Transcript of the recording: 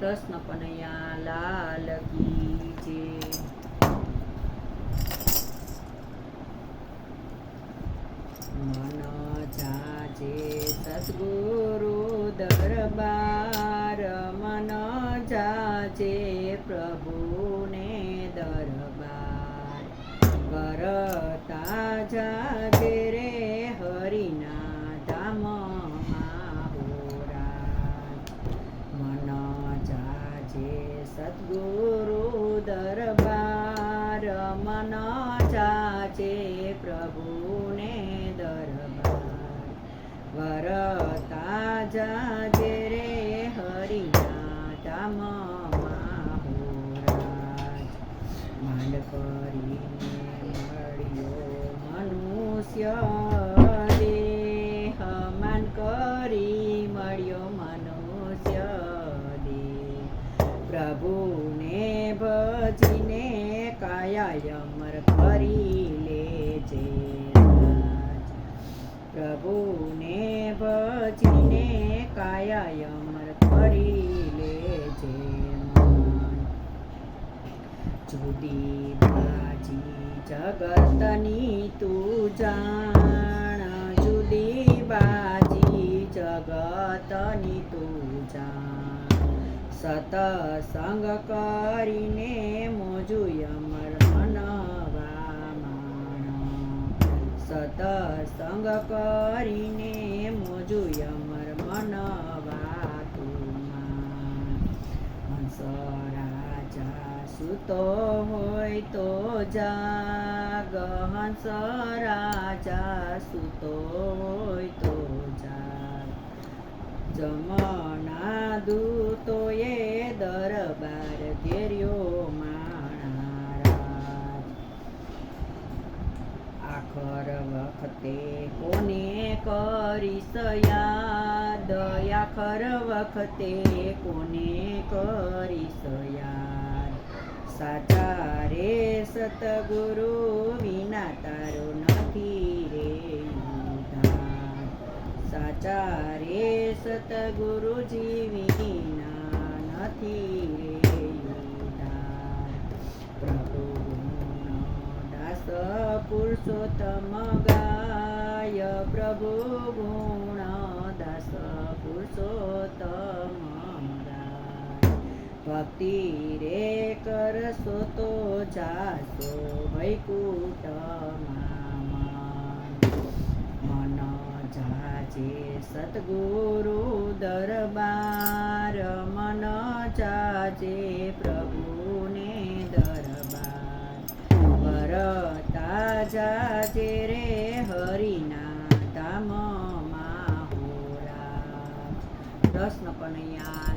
કૃષ્ણ કનૈયા લાલ કી જય મન જાજે સદગુરુ દરબાર, મન જાજે પ્રભુને દરબાર. કરતા જાજે સદગુરુ દરબાર મન જાજે પ્રભુને દરબાર. વરતા જાજે રે હરિના હોરાજ માંડ કરીને મળ્યો મનુષ્ય પ્રભુને ભજીને કાયા અમર કરી લેજે. પ્રભુને ભજીને કાયા અમર કરી લેજે જુદી બાજી જગતની તું જાણ. જુદી બાજી જગતની તું જાણ. સતસંગ કરીને મોજું અમર મનવા માણ સતસંગ કરીને મોજું અમર મનવા હંસ રાજા સુતો હોય તો જાગ હંસ રાજા સુતો હોય તો જાગ જમના દૂતોએ દરબાર ઘેર્યો માણારાજ. આખર વખતે કોને કરી યાદ? આખર વખતે કોને કરી યાદ? સાચા રે સતગુરુ વિના તારો નથી રે સાચા રે સતગુરુજી વિના પુરુષોત્તમ ગાય પ્રભુ ગુણ દાસ પુરુષોત્તમ ગાય ભક્તિ રે કરશો તો જાશો વૈકુંઠમાં મન જાજે સતગુરુ દરબાર મન જાજે પ્રભુને દરબાર વરતા જાજે રે હરિના ધામમાં હોરા પ્રશ્ન પણ જય